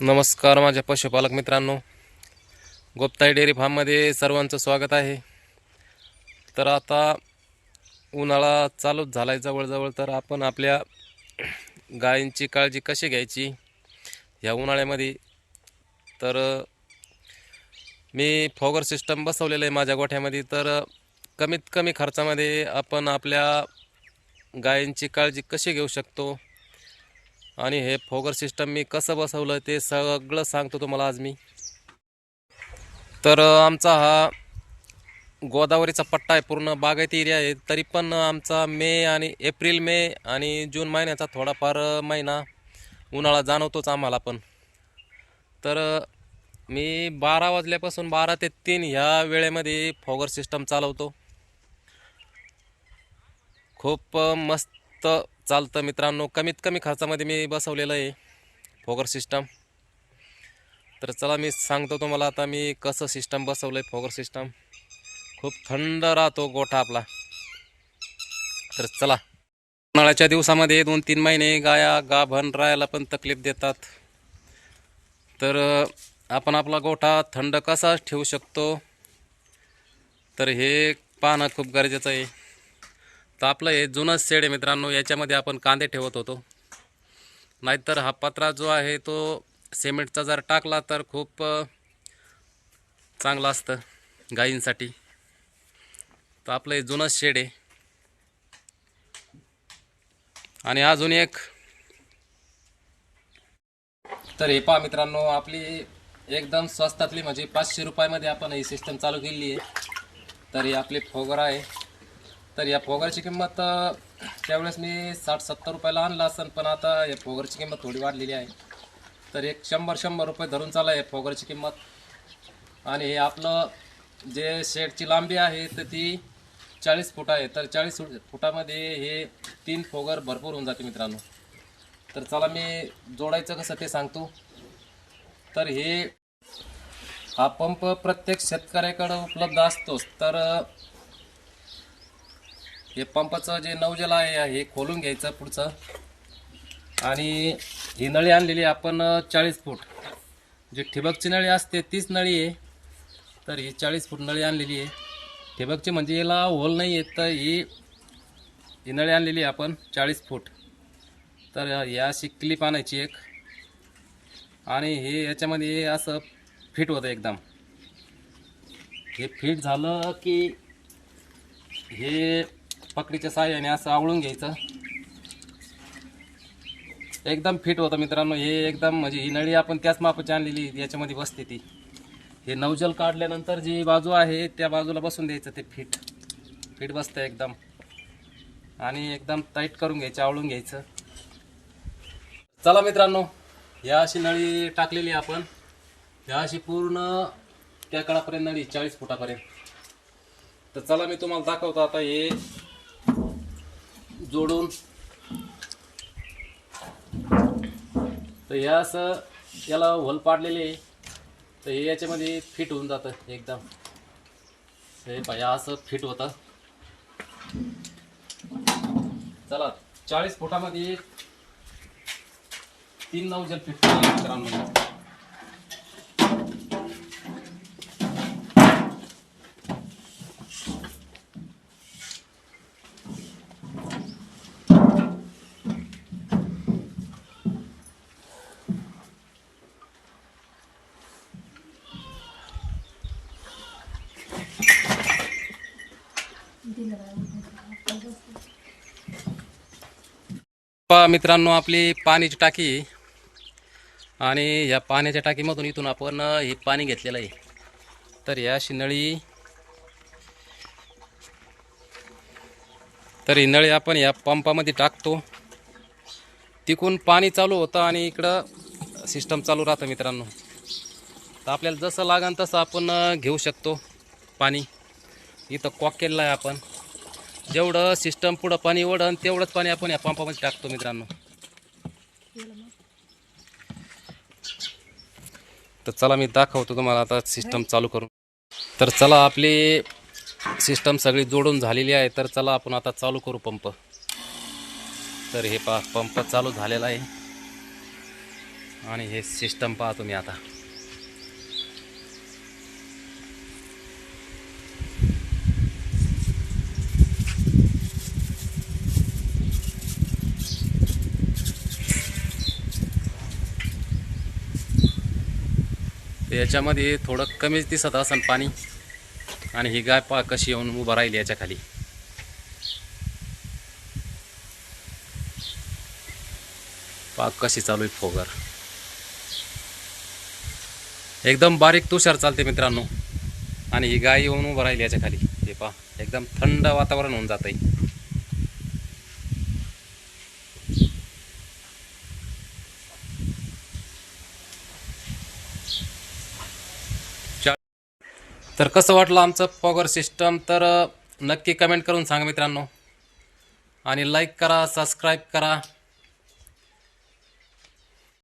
नमस्कार माझ्या पशुपालक मित्रांनो. गोप्ताई डेअरी फार्ममध्ये सर्वांचं स्वागत आहे. तर आता उन्हाळा चालूच झाला आहे जवळजवळ. तर आपण आपल्या गायींची काळजी कशी घ्यायची ह्या उन्हाळ्यामध्ये? तर मी फॉगर सिस्टम बसवलेलं आहे माझ्या गोठ्यामध्ये. तर कमीत कमी खर्चामध्ये आपण आपल्या गायींची काळजी कशी घेऊ शकतो? आणि हे फोगर सिस्टम मी कसं बसवलं ते सगळं सांगतो तुम्हाला आज मी. तर आमचा हा गोदावरीचा पट्टा आहे पूर्ण बागायती एरिया आहे. तरी पण आमचा मे आणि एप्रिल मे आणि जून महिन्याचा थोडाफार महिना उन्हाळा जाणवतोच आम्हाला पण. तर मी बारा वाजल्यापासून बारा ते तीन ह्या वेळेमध्ये फॉगर सिस्टम चालवतो. खूप मस्त चालतं मित्रांनो कमीत कमी खर्चामध्ये मी बसवलेलं आहे फोगर सिस्टम तर चला मी सांगतो तुम्हाला आता मी कसं सिस्टम बसवलं आहे फोगर सिस्टम खूप थंड राहतो गोठा आपला. तर चला. उन्हाळ्याच्या दिवसामध्ये दोन तीन महिने गाया गाभण राहायला पण तकलीफ देतात. तर आपण आपला गोठा थंड कसा ठेवू शकतो? तर हे पाहणं खूप गरजेचं आहे. तर आपलं हे जुनं शेड आहे मित्रांनो याच्यामध्ये आपण कांदे ठेवत होतो. नाहीतर हा पत्रा जो आहे तो सिमेंटचा जर टाकला तर खूप चांगलं असतं गायींसाठी. तर आपलं हे जुनं शेड आहे. आणि अजून एक. तर हे पहा मित्रांनो आपली एकदम स्वस्तातली म्हणजे पाचशे रुपयामध्ये आपण ही सिस्टम चालू केली आहे. तर ही आपली फोगरा आहे. तर या फोगरची किंमत त्यावेळेस मी साठ सत्तर रुपयाला आणला असेल पण आता या पोगरची किंमत थोडी वाढलेली आहे. तर एक शंभर शंभर रुपये धरून चाला आहे फोगरची किंमत. आणि हे आपलं जे शेडची लांबी आहे तर ती चाळीस फूट आहे. तर चाळीस फुटामध्ये हे तीन फोगर भरपूर होऊन जाते मित्रांनो. तर चला मी जोडायचं कसं ते सांगतो. तर हे हा पंप प्रत्येक शेतकऱ्याकडं उपलब्ध असतोच. तर हे पंपाचं जे नौजल आहे हे खोलून घ्यायचं पुढचं. आणि ही नळी आणलेली आहे आपण चाळीस फूट. जी ठिबकची नळी असते तीच नळी आहे. तर ही चाळीस फूट नळी आणलेली आहे. ठिबकची म्हणजे याला होल नाही आहे तर ही ही नळी आणलेली आहे आपण चाळीस फूट. तर या अशी क्लिप आणायची एक. आणि हे याच्यामध्ये असं फिट होतं एकदम. हे फिट झालं की हे पकडीच्या साह्याने असं आवळून घ्यायचं. एकदम फिट होतं मित्रांनो हे एकदम म्हणजे ही नळी आपण त्याच मापाची आणलेली याच्यामध्ये बसते ती. हे नवजल काढल्यानंतर जी बाजू आहे त्या बाजूला बसून द्यायचं ते फिट फिट बसतं एकदम. आणि एकदम टाईट करून घ्यायचं आवळून घ्यायचं. चला मित्रांनो या अशी नळी टाकलेली आपण. ह्या अशी पूर्ण त्या काळापर्यंत नळी चाळीस फुटापर्यंत. तर चला मी तुम्हाला दाखवतो आता हे जोडून. तर हे असं याला होल पाडलेले आहे. तर हे याच्यामध्ये फिट होऊन जातं एकदम. हे पाया असं फिट होतं. चला चाळीस फुटामध्ये तीन नऊ जर फिट मित्रांनो मित्रांनो आपली पाण्याची टाकी. आणि या पाण्याच्या टाकीमधून इथून आपण हे पाणी घेतलेलं आहे. तर या अशी नळी तर ही नळी आपण या पंपामध्ये टाकतो. तिकून पाणी चालू होतं आणि इकडं सिस्टम चालू राहतं मित्रांनो. तर आपल्याला जसं लागन तसं आपण घेऊ शकतो पाणी. इथं कॉक केलेलं आहे आपण. जेवढं सिस्टम पुढं पाणी ओढन तेवढंच पाणी आपण या पंपामध्ये टाकतो मित्रांनो. तर चला मी दाखवतो तुम्हाला आता सिस्टम चालू करून. तर चला आपली सिस्टम सगळी जोडून झालेली आहे. तर चला आपण आता चालू करू पंप तर हे पा पंप चालू झालेला आहे. आणि हे सिस्टम पहा तुम्ही आता. तर याच्यामध्ये थोडं कमीच दिसत असन पाणी. आणि ही गाय पा कशी येऊन उभं राहिली याच्या खाली पाक कशी चालू आहे फोगर. एकदम बारीक तुषार चालते मित्रांनो. आणि ही गाय येऊन उभं राहिली याच्या खाली हे पा एकदम थंड वातावरण होऊन जात आहे तर कसं वाटलं आमचं पॉवर सिस्टम तर नक्की कमेंट करून सांगा मित्रांनो. आणि लाईक करा सबस्क्राईब करा.